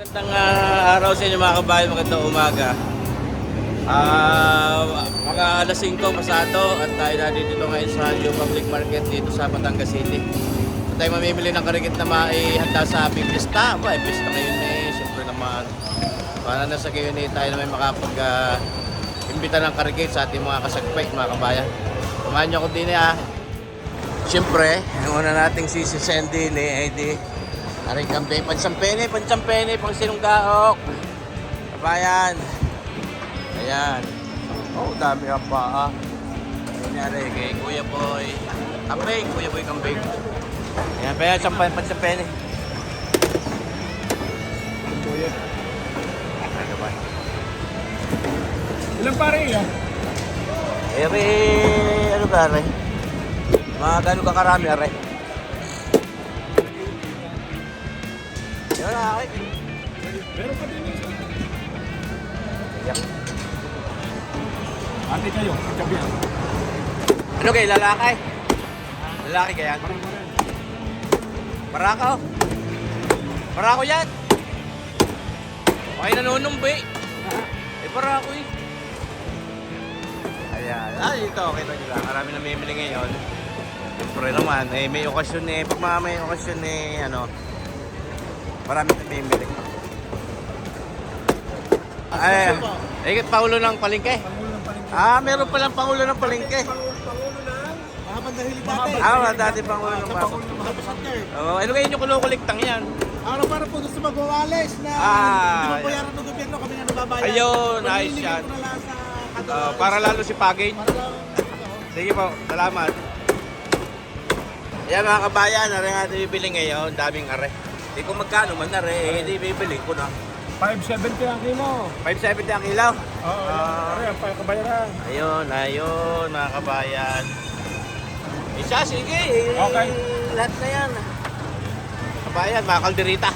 Magandang ah, araw sa inyo mga kabayan, magandang umaga. Ah, mga alas 5 pasado at tayo na dito ngayon sa New Public Market dito sa Batangas City. At tayo mamimili ng karikit na maihanda sa aming pista. Ba, eh, pista ngayon eh, siyempre naman. Para na sa gayon eh, tayo na may makapag ah, imbita ng karikit sa ating mga kasagpay, mga kabayan. Kumahan niyo ako din eh ah. Siyempre, ang una nating sisisend din eh, ay Aring kampe, pansampene, pansampene, pang sinunggaok. Kabayan. Ayan. Oh, dami ang paa. Kunyari kay Kuya Boy. Kambing, Kuya Boy kambing. Ayan, pa yan, sampan, pansampene. Ano ba? Ilang pare yan? Eh, re, ano ba, re? Mga gano'n ka karami, Yun na, okay. Meron pa din isa. Ayan. Ate kayo, kagabi yan. Ano kay lalaki? Lalaki kaya? Barako. Barako yan. Okay nanunumbi. Eh barako eh. Ayan. Ah, ito okay na nila. Marami na mimili ngayon. Siyempre naman, eh, may okasyon eh. Pag mga may okasyon eh, ano, marami na mimili. Ay, eh, Paulo ng palengke. Pangulo ng palengke. Ah, meron palang Pangulo ng palengke. Pangulo, pangulo ng Mahabang dahili dati. Ah, dati Pangulo ng palengke. Oh, ano kayo yung kulukuliktang yan? Araw para po sa magwawales na Ah, hindi mabayaran ng gobyerno kami na nababayad. Ayun, sa kada- Ah, para lalo si ano, Sige po, salamat. Yan mga kabayan, are natin bibili ngayon, daming are. Hindi ko magkano man are, eh, hindi bibili ko na. 570 ang kilo. 570 ang ilaw. Oo, Ah. uh, pa kabayaran. Ayun, ayun, mga kabayan. Isa, sige. eh, Okay. Lahat na yan. Kabayan, mga kalderita.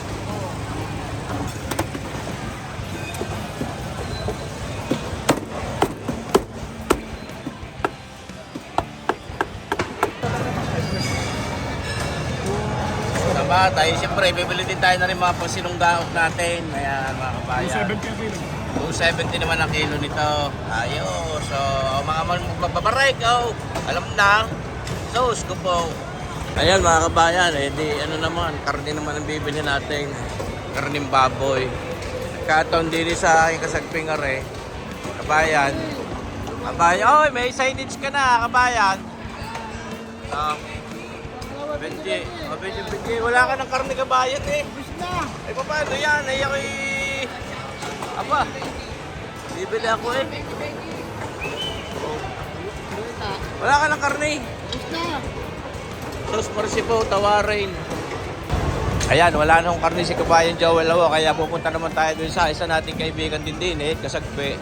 Batay, siyempre, bibili din tayo na rin mga pangsinunggaok natin. Ayan, mga kabayan. 270 ang kilo. 270 naman ang kilo nito. Ayos. So, mga magbabarek, oh. Alam na. Sauce ko po. Ayan mga kabayan, eh di ano naman, karne naman ang bibili natin. Karning baboy. Katon din sa aking kasagping are. Kabayan. Kabayan, oh, may signage ka na, kabayan. Ah, Benji, oh, Benji, Benji, wala ka ng karne kabayan eh. na. Ay, paano yan? Ay, ako'y... Aba, bibili ako eh. Wala ka ng karne. na. Sos Marsipo, tawarin. Ayan, wala na akong karne si Kabayan Joel Lawo, kaya pupunta naman tayo dun sa isa nating kaibigan din din eh, kasagpe.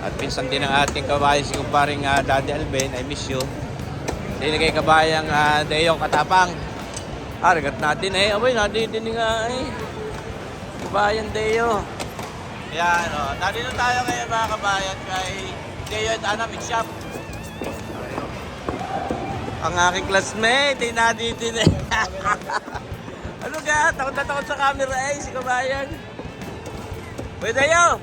At pinsan din ng ating kabayan si kumparing uh, Daddy Alben, I miss you. Hindi kay kabayang uh, Deo Katapang. Harigat natin eh, abay natin din nga eh. Kabayan Deo. Ayan, o. Oh. Nandito tayo kaya mga kabayan kay Deo at Ana Mix Shop. Ang aking classmate, din eh. ano ka? Takot na takot sa camera eh, si kabayan. Yun.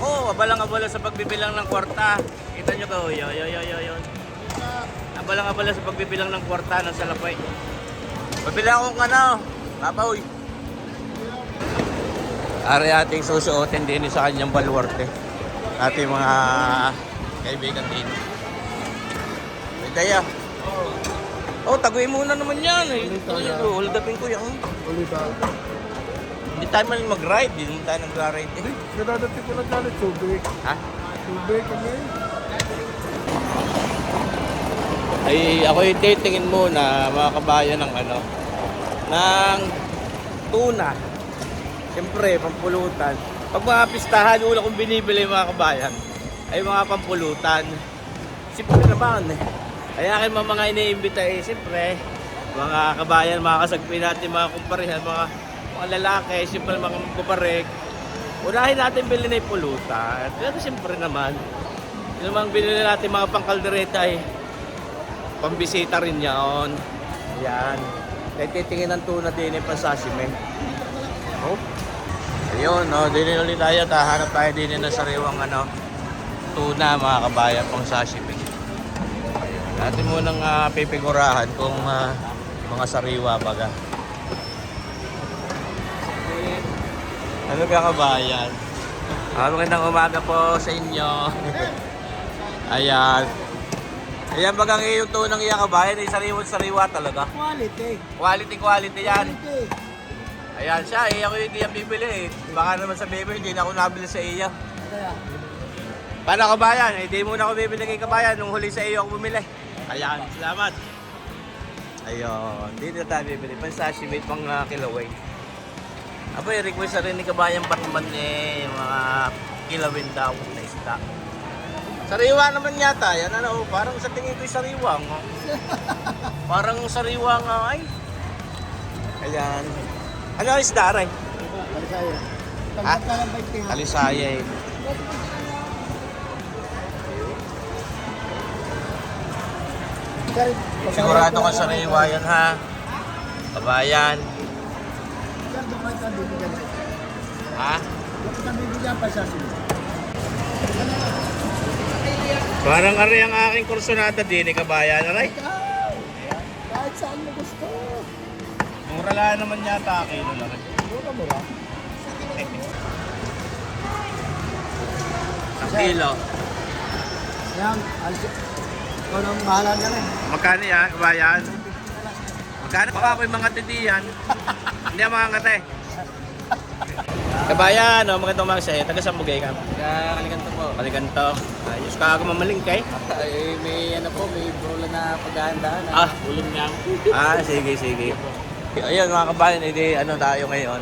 Oo, oh, abalang-abala sa pagbibilang ng kwarta. Kita nyo ko, yo, yo, yo, yo, yo. Abalang-abala sa pagbibilang ng kwarta ng salapay. Pabila akong ano, papaw. Ari ating susuotin din sa kanyang baluarte. Ating mga kaibigan din. May daya. Oh, taguin muna naman yan. Eh. Hold upin ko yan. Ulit ah. Hindi tayo man mag-ride. Hindi naman tayo nag-ride eh. Nadadating ko lang galit. Tubig. Ha? Tubig kami. Ay ako yung titingin muna mga kabayan ng ano ng tuna. Siyempre pampulutan. Pag mga pistahan una kong binibili mga kabayan ay mga pampulutan. Siyempre naman ay akin mga mga iniimbita eh siyempre mga kabayan mga kasagpi natin mga kumparehan mga mga lalaki siyempre mga babarek unahin natin bilhin na yung pulutan. Pero siyempre naman yung mga binili natin mga pangkaldereta eh pambisita rin yan. Yan. Kaya titingin ng tuna din yung pansasime. Oh. Ayun, no, din ulit tayo. Tahanap tayo din ng sariwang ano, tuna mga kabayan pang sashimi. Ayun. Natin munang uh, pipigurahan kung ah, mga sariwa baga. Ano ka kabayan? Ah, magandang umaga po sa inyo. Ayan. Ayan bagang yung tunang iya kabayan, ay sariwa-sariwa talaga. Quality. Quality, quality yan. Quality. Ayan siya, eh, ako hindi yan bibili eh. Baka naman sa bibili, hindi na ako nabili sa iya. Paano kabayan? Eh, di muna ako bibili kay kabayan nung huli sa iyo ako bumili. Ayan, salamat. Ayun, di na tayo bibili. Pang sashimi, pang uh, kilaway. Apo, eh, request na rin ni kabayan Batman eh, mga kilawin daw na isda. Sariwa naman yata, yan ano, parang sa tingin ko yung sariwang. oh. parang sariwang, ah, ay. Ayan. Ano ang isda, Ray? Kalisaya. Ha? Tanggap ka ng 20 ha. Alisaya eh. Sigurado ka sariwa yan ha. Kabayan. Ha? Bibigyan pa sa sila. Parang ari ang aking kursunada din eh, kabayan. Aray, Ikaw! Kahit saan mo gusto. mura lang naman yata kilo lang. Mura mo lang. Ang kilo. Yan. Ikaw nang bahala na rin. Magkano yan, kabayan? Magkano? Baka ako'y mga tidiyan. Hindi ang mga kate. Kabayan, oh, magandang umaga sa'yo. Taga saan bugay ka? Kaya kalikanto po. Kaliganto. Ayos ka ako mamalingkay. Ay, may ano po, may brola na paghahandaan. Ah. Ulam niya. Ah, sige, sige. Ayun mga kabayan, edi ano tayo ngayon.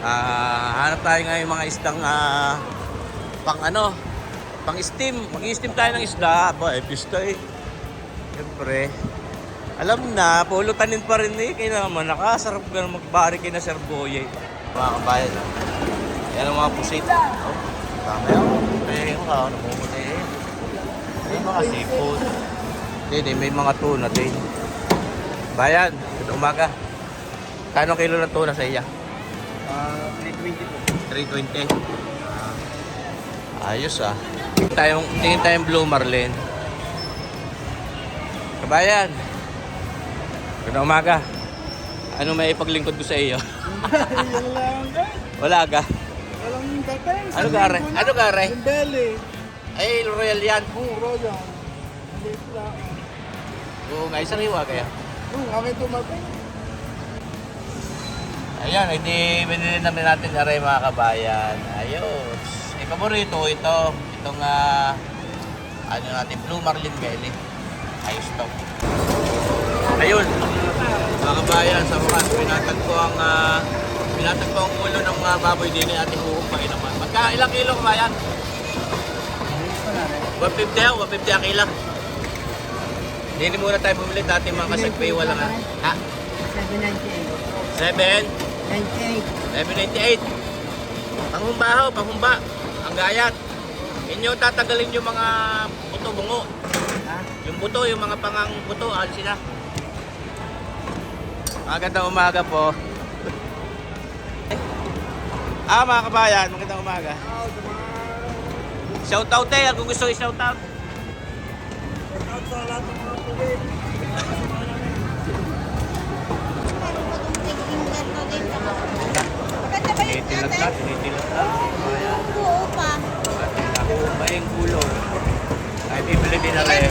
Ah, hanap tayo ngayon mga isdang ah, pang ano, pang steam. Mag-steam tayo ng isda. Ba, eh, pista eh. Siyempre. Alam na, pulutanin pa rin eh. Kaya naman, nakasarap ka na magbari kay na Sir Boy eh. Mga kabayan. ah. Yan ang mga pusit. Oh, tama yan. Pwede ko ka, namumuti eh. May mga seafood. Hindi, may mga tuna din. Bayan, good umaga. Kano kilo ng tuna sa iya? Ah, 320 po. 320. Ayos ah. Tingin tayong, tingin tayong Blue Marlin. Kabayan. Good umaga. Ano may ipaglingkod ko sa iyo? Yan lang. Wala ka. Walang dating. Ano gare? Ano gare? Yung belly. Ay, royal yan. Oo, Royal. Hindi lang. Oo, nga sariwa kaya. Oo, kami tumating. Ayan, hindi binili namin natin aray mga kabayan. Ayos. Eh, paborito ito. Itong, ah, ano natin, Blue Marlin Belly. Ayos to. Ayun. Mga kabayan, sa wakas, pinatag ko ang, ah, pinatag ko ang ulo ng mga baboy din at ihuhukay naman. Magka, ilang kilo kabayan? 150 ah, 150 ang kilo. Hindi muna tayo bumili dati mga kasagpay walang ha? 798. 7 98. 798. Panghumbaho, panghumba. Ang gayat. Inyo tatagalin yung mga buto bungo. Ha? Yung buto, yung mga pangang buto, alis sila. Magandang umaga po. ah, mga kabayan, magandang umaga. Shout out eh, kung gusto i-shout out. At sa lahat ng mga na, tinitilat na. Oo pa. Maing ulo. Ay, bibili din na rin.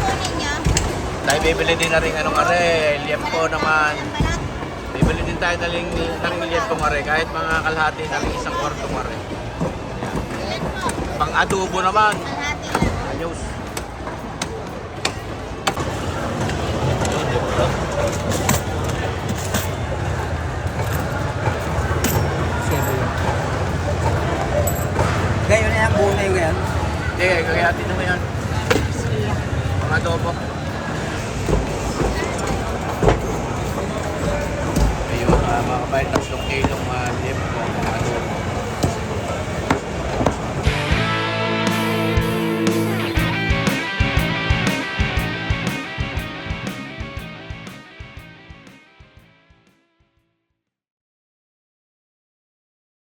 Tayo bibili din na rin anong are, liempo naman. Bibili din tayo ng liempo are, kahit mga kalahati rin isang kwarto are. Ilan po? Pang adobo naman. Kalahati lang. Ayos. Ngayon na yung buo na yung ganyan. Hindi, kagayati na yan. Pang adobo. Ayun,